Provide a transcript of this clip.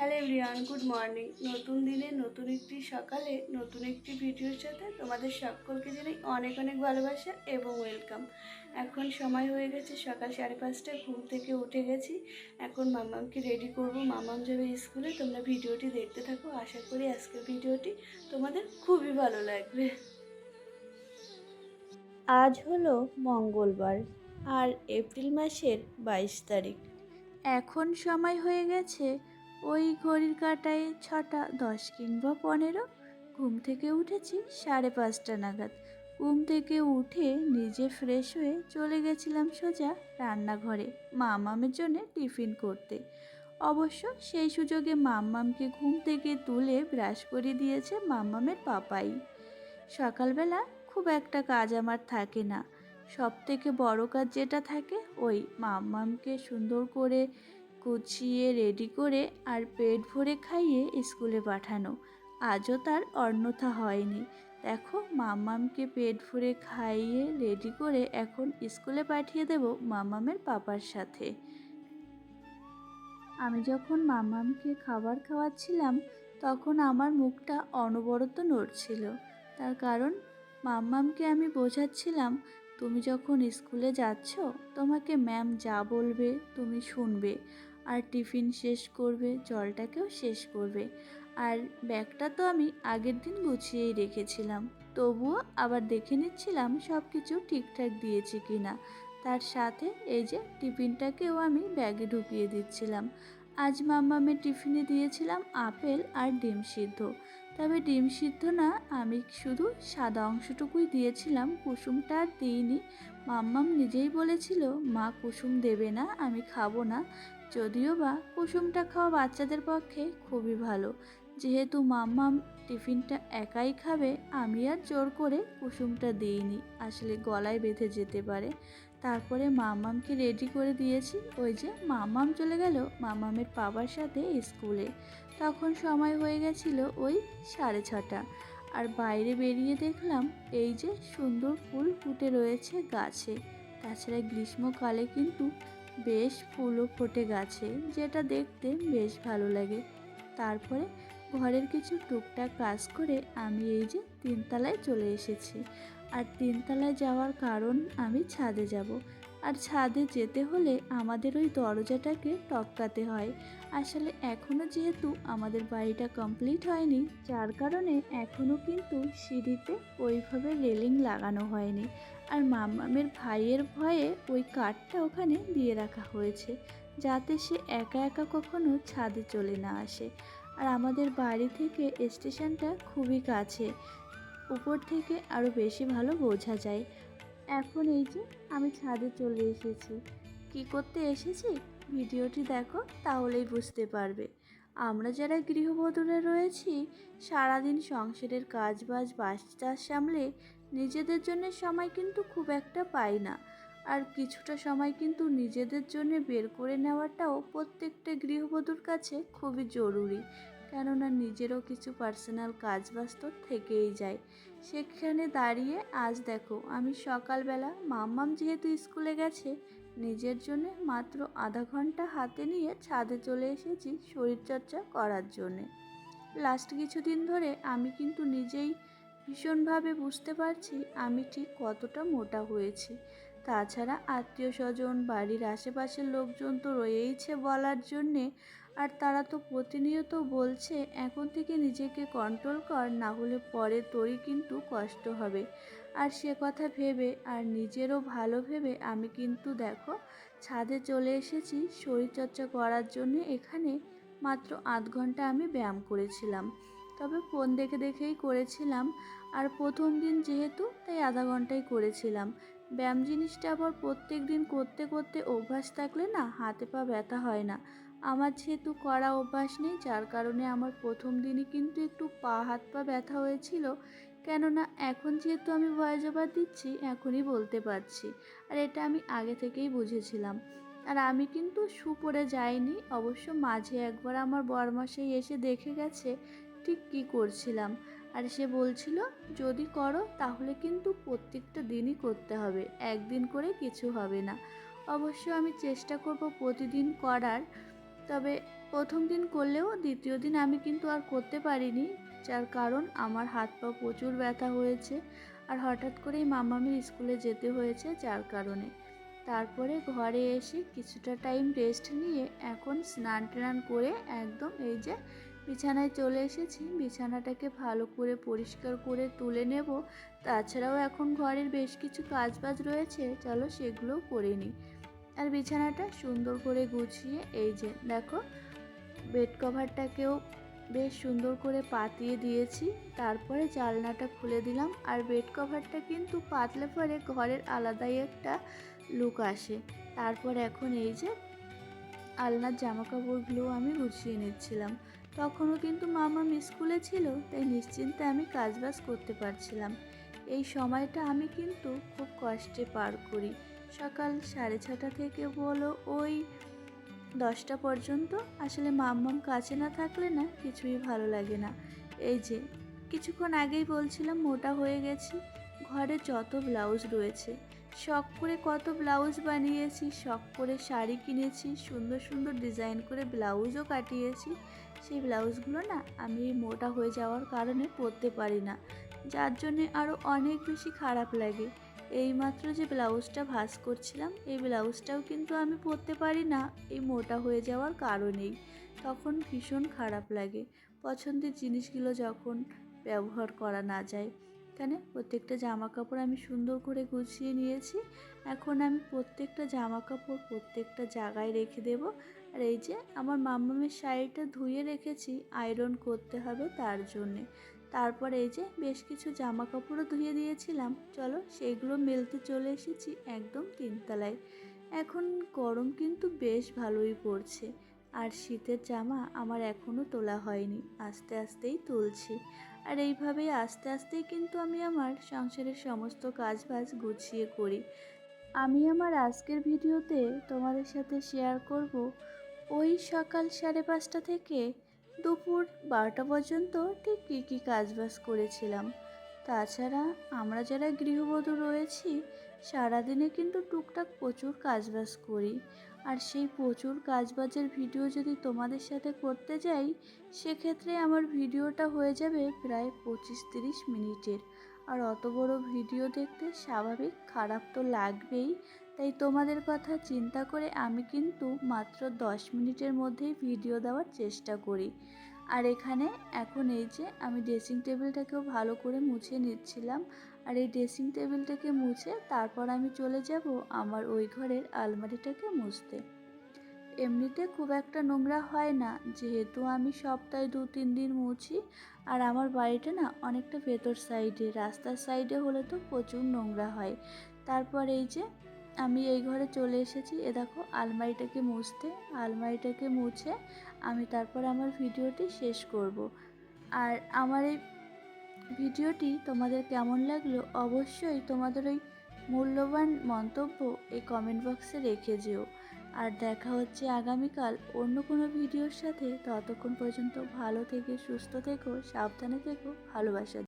Hello everyone good morning. নতুন দিনে নতুন একটি সকালে নতুন একটি ভিডিওর সাথে তোমাদের সকলকে জানাই অনেক অনেক ভালোবাসা এবং ওয়েলকাম। এখন সময় হয়ে গেছে সকাল সাড়ে পাঁচটায় ঘুম থেকে উঠে গেছি। এখন মামামকে রেডি করব। মামাম যাবে স্কুলে তোমরা ভিডিওটি দেখতে থাকো। আশা করি আজকের ভিডিওটি তোমাদের খুবই ভালো লাগবে। আজ হলো মঙ্গলবার আর এপ্রিল মাসের বাইশ তারিখ। এখন সময় হয়ে গেছে ওই ঘড়ির কাটায় ছটা, দশ কিংবা পনেরো, ঘুম থেকে উঠেছি সাড়ে পাঁচটা নাগাদ। ঘুম থেকে উঠে নিজে ফ্রেশ হয়ে চলে গেছিলাম সোজা রান্নাঘরে মামামের জন্য টিফিন করতে। অবশ্য সেই সুযোগে মাম্মামকে ঘুম থেকে তুলে ব্রাশ করে দিয়েছে মাম্মামের পাপাই। সকালবেলা খুব একটা কাজ আমার থাকে না। সব থেকে বড় কাজ যেটা থাকে ওই মাম্মামকে সুন্দর করে গুছিয়ে রেডি করে আর পেট ভরে খাইয়ে স্কুলে পাঠানো। আজও তার অন্যথা হয়নি। দেখো মাম্মামকে পেট ভরে খাইয়ে রেডি করে এখন স্কুলে পাঠিয়ে দেব মামামের পাপার সাথে। আমি যখন মাম্মামকে খাবার খাওয়াচ্ছিলাম, তখন আমার মুখটা অনবরত নড়ছিল। তার কারণ মাম্মামকে আমি বোঝাচ্ছিলাম, তুমি যখন স্কুলে যাচ্ছ, তোমাকে ম্যাম যা বলবে, তুমি শুনবে। আর টিফিন শেষ করবে, জলটাকেও শেষ করবে। আর ব্যাগটা তো আমি আগের দিন গুছিয়েই রেখেছিলাম। তবুও আবার দেখে নিচ্ছিলাম সব কিছু ঠিকঠাক দিয়েছি কি না তার সাথে এই যে টিফিনটাকেও আমি ব্যাগে ঢুকিয়ে দিচ্ছিলাম। আজ মাম্মামের টিফিনে দিয়েছিলাম আপেল আর ডিম সিদ্ধ। তবে ডিম সিদ্ধ না, আমি শুধু সাদা অংশটুকুই দিয়েছিলাম, কুসুমটা আর দিইনি। মাম্মাম নিজেই বলেছিল, মা কুসুম দেবে না, আমি খাব না। যদিও বা কুসুমটা খাওয়া বাচ্চাদের পক্ষে খুবই ভালো। যেহেতু মাম্মাম টিফিনটা একাই খাবে, আমি আর জোর করে কুসুমটা দিইনি। আসলে গলায় বেঁধে যেতে পারে। তারপরে মামামকে রেডি করে দিয়েছি। ওই যে মামাম চলে গেল মামামের বাবার সাথে স্কুলে। তখন সময় হয়ে গেছিল ওই সাড়ে ছটা। আর বাইরে বেরিয়ে দেখলাম এই যে সুন্দর ফুল ফুটে রয়েছে গাছে। তাছাড়া গ্রীষ্মকালে কিন্তু বেশ ফুলও ফোটে গাছে, যেটা দেখতে বেশ ভালো লাগে। তারপরে ঘরের কিছু টুকটাক কাজ করে আমি এই যে তিনতলায় চলে এসেছি। আর তিনতলায় যাওয়ার কারণ আমি ছাদে যাব। আর ছাদে যেতে হলে আমাদের ওই দরজাটাকে টপকাতে হয়। আসলে এখনও যেহেতু আমাদের বাড়িটা কমপ্লিট হয়নি, যার কারণে এখনও কিন্তু সিঁড়িতে ওইভাবে রেলিং লাগানো হয়নি। আর মামামের ভাইয়ের ভয়ে ওই কাঠটা ওখানে দিয়ে রাখা হয়েছে, যাতে সে একা একা কখনো ছাদে চলে না আসে। আর আমাদের বাড়ি থেকে স্টেশনটা খুবই কাছে উপর থেকে আরও বেশি ভালো বোঝা যায়। এখন এই যে আমি ছাদে চলে এসেছি। কি করতে এসেছি? ভিডিওটি দেখো, তাহলেই বুঝতে পারবে। আমরা যারা গৃহবধূরা রয়েছি, সারাদিন সংসারের কাজ বাজ বাচ্চা সামলে নিজেদের জন্য সময় কিন্তু খুব একটা পাই না। আর কিছুটা সময় কিন্তু নিজেদের জন্য বের করে নেওয়াটাও প্রত্যেকটা গৃহবধূর কাছে খুবই জরুরি। কেননা নিজেরও কিছু পার্সোনাল কাজ বাজ তো থেকেই যায়। সেখানে দাঁড়িয়ে আজ দেখো, আমি সকালবেলা, মাম্মাম যেহেতু স্কুলে গেছে, নিজের জন্য মাত্র আধা ঘণ্টা হাতে নিয়ে ছাদে চলে এসেছি শরীরচর্চা করার জন্যে। লাস্ট কিছুদিন ধরে আমি কিন্তু নিজেই ভীষণভাবে বুঝতে পারছি আমি ঠিক কতটা মোটা হয়েছি। তাছাড়া আত্মীয় স্বজন, বাড়ির আশেপাশের লোকজন তো রয়েইছে বলার জন্যে আর তারা তো প্রতিনিয়ত বলছে, এখন থেকে নিজেকে কন্ট্রোল কর, না হলে পরে তোরই কিন্তু কষ্ট হবে। আর সে কথা ভেবে, আর নিজেরও ভালো ভেবে আমি কিন্তু দেখো, ছাদে চলে এসেছি শরীরচর্চা করার জন্য। এখানে মাত্র আধ ঘণ্টা আমি ব্যায়াম করেছিলাম। তবে ফোন দেখে দেখেই করেছিলাম। আর প্রথম দিন যেহেতু, তাই আধা ঘন্টাই করেছিলাম। ব্যায়াম জিনিসটা আবার প্রত্যেক দিন করতে করতে অভ্যাস থাকলে না হাতে পা ব্যথা হয় না। আমার যেহেতু করা অভ্যাস নেই, যার কারণে আমার প্রথম দিনই কিন্তু একটু পা, হাত, পা ব্যথা হয়েছিল। কেননা এখন যেহেতু আমি ভয়েস ওভার দিচ্ছি, এখনই বলতে পারছি। আর এটা আমি আগে থেকেই বুঝেছিলাম। আর আমি কিন্তু শু পরে যাইনি, অবশ্য মাঝে একবার আমার বরমাসাই এসে দেখে গেছে ঠিক কী করছিলাম। আর সে বলছিল, যদি করো, তাহলে কিন্তু প্রত্যেকটা দিনই করতে হবে, একদিন করে কিছু হবে না। অবশ্য আমি চেষ্টা করব প্রতিদিন করার তবে প্রথম দিন করলেও দ্বিতীয় দিন আমি কিন্তু আর করতে পারিনি, যার কারণ আমার হাত পা প্রচুর ব্যথা হয়েছে আর হঠাৎ করেই মামামির স্কুলে যেতে হয়েছে যার কারণে। তারপরে ঘরে এসে কিছুটা টাইম রেস্ট নিয়ে এখন স্নান টান করে একদম এই যে বিছানায় চলে এসেছি। বিছানাটাকে ভালো করে পরিষ্কার করে তুলে নেব। তাছাড়াও এখন ঘরের বেশ কিছু কাজ বাজ রয়েছে, চলো সেগুলোও করে নিই। আর বিছানাটা সুন্দর করে গুছিয়ে, এই যে দেখো বেড কভারটাকেও বেশ সুন্দর করে পাতিয়ে দিয়েছি। তারপরে জালনাটা খুলে দিলাম আর বেড কভারটা কিন্তু পাতলে পরে ঘরের আলাদাই একটা লুক আসে। তারপর এখন এই যে আলনার জামা কাপড়গুলো আমি গুছিয়ে নিচ্ছিলাম। তখনও কিন্তু মামা স্কুলে ছিল, তাই নিশ্চিন্তে আমি কাজবাজ করতে পারছিলাম। এই সময়টা আমি কিন্তু খুব কষ্টে পার করি। সকাল সাড়ে ছটা থেকে বলো ওই দশটা পর্যন্ত। আসলে মাম্মাম কাছে না থাকলে না কিছুই ভালো লাগে না। এই যে, কিছুক্ষণ আগেই বলছিলাম মোটা হয়ে গেছি। ঘরে যত ব্লাউজ রয়েছে, শখ করে কত ব্লাউজ বানিয়েছি, শখ করে শাড়ি কিনেছি, সুন্দর সুন্দর ডিজাইন করে ব্লাউজও কাটিয়েছি। সেই ব্লাউজগুলো না আমি মোটা হয়ে যাওয়ার কারণে পরতে পারি না। যার জন্যে আরও অনেক বেশি খারাপ লাগে। এইমাত্র যে ব্লাউজটা ভাঁজ করছিলাম, এই ব্লাউজটাও কিন্তু আমি পরতে পারি না। এই মোটা হয়ে যাওয়ার কারণেই। তখন ভীষণ খারাপ লাগে। পছন্দের জিনিসগুলো যখন ব্যবহার করা না যায়। এখানে প্রত্যেকটা জামা কাপড় আমি সুন্দর করে গুছিয়ে নিয়েছি। এখন আমি প্রত্যেকটা জামা কাপড় প্রত্যেকটা জায়গায় রেখে দেব। আর এই যে, আমার মাম্মামের শাড়িটা ধুয়ে রেখেছি আয়রন করতে হবে তার জন্যে। তারপর এই যে বেশ কিছু জামা কাপড়ও ধুয়ে দিয়েছিলাম। চলো সেইগুলো মেলতে চলে এসেছি একদম তিনতলায়। এখন গরম কিন্তু বেশ ভালোই পড়ছে। আর শীতের জামা আমার এখনও তোলা হয়নি, আস্তে আস্তেই তুলছি। আর এইভাবেই আস্তে আস্তেই কিন্তু আমি আমার সংসারের সমস্ত কাজ বাজ গুছিয়ে করি। আমি আমার আজকের ভিডিওতে তোমাদের সাথে শেয়ার করব, ওই সকাল সাড়ে পাঁচটা থেকে দুপুর বারোটা পর্যন্ত ঠিক কী কী কাজবাজ করেছিলাম। তাছাড়া আমরা যারা গৃহবধূ রয়েছি, সারাদিনে কিন্তু টুকটাক প্রচুর কাজবাজ করি। আর সেই প্রচুর কাজবাজের ভিডিও যদি তোমাদের সাথে করতে যাই, সেক্ষেত্রে আমার ভিডিওটা হয়ে যাবে প্রায় পঁচিশ তিরিশ মিনিটের। আর অত বড় ভিডিও দেখতে স্বাভাবিক, খারাপ তো লাগবেই। তাই তোমাদের কথা চিন্তা করে আমি কিন্তু মাত্র দশ মিনিটের মধ্যেই ভিডিও দেওয়ার চেষ্টা করি। আর এখানে এখন এই যে আমি ড্রেসিং টেবিলটাকেও ভালো করে মুছে নিচ্ছিলাম। আর এই ড্রেসিং টেবিলটাকে মুছে তারপর আমি চলে যাব আমার ওই ঘরের আলমারিটাকে মুছতে। এমনিতে খুব একটা নোংরা হয় না, যেহেতু আমি সপ্তাহে দু তিন দিন মুছি। আর আমার বাড়িটা না অনেকটা ভেতর সাইডে রাস্তার সাইডে হলে তো প্রচুর নোংরা হয়। তারপর এই যে আমি এই ঘরে চলে এসেছি। এ দেখো, আলমারিটাকে মুছতে। আলমারিটাকে মুছে আমি তারপর আমার ভিডিওটি শেষ করব। আর আমার এই ভিডিওটি তোমাদের কেমন লাগল অবশ্যই তোমাদের ওই মূল্যবান মন্তব্য এই কমেন্ট বক্সে রেখে যেও। আর দেখা হচ্ছে আগামীকাল অন্য কোনো ভিডিওর সাথে। ততক্ষণ পর্যন্ত ভালো থেকে, সুস্থ থেকো, সাবধানে থেকো, ভালোবাসা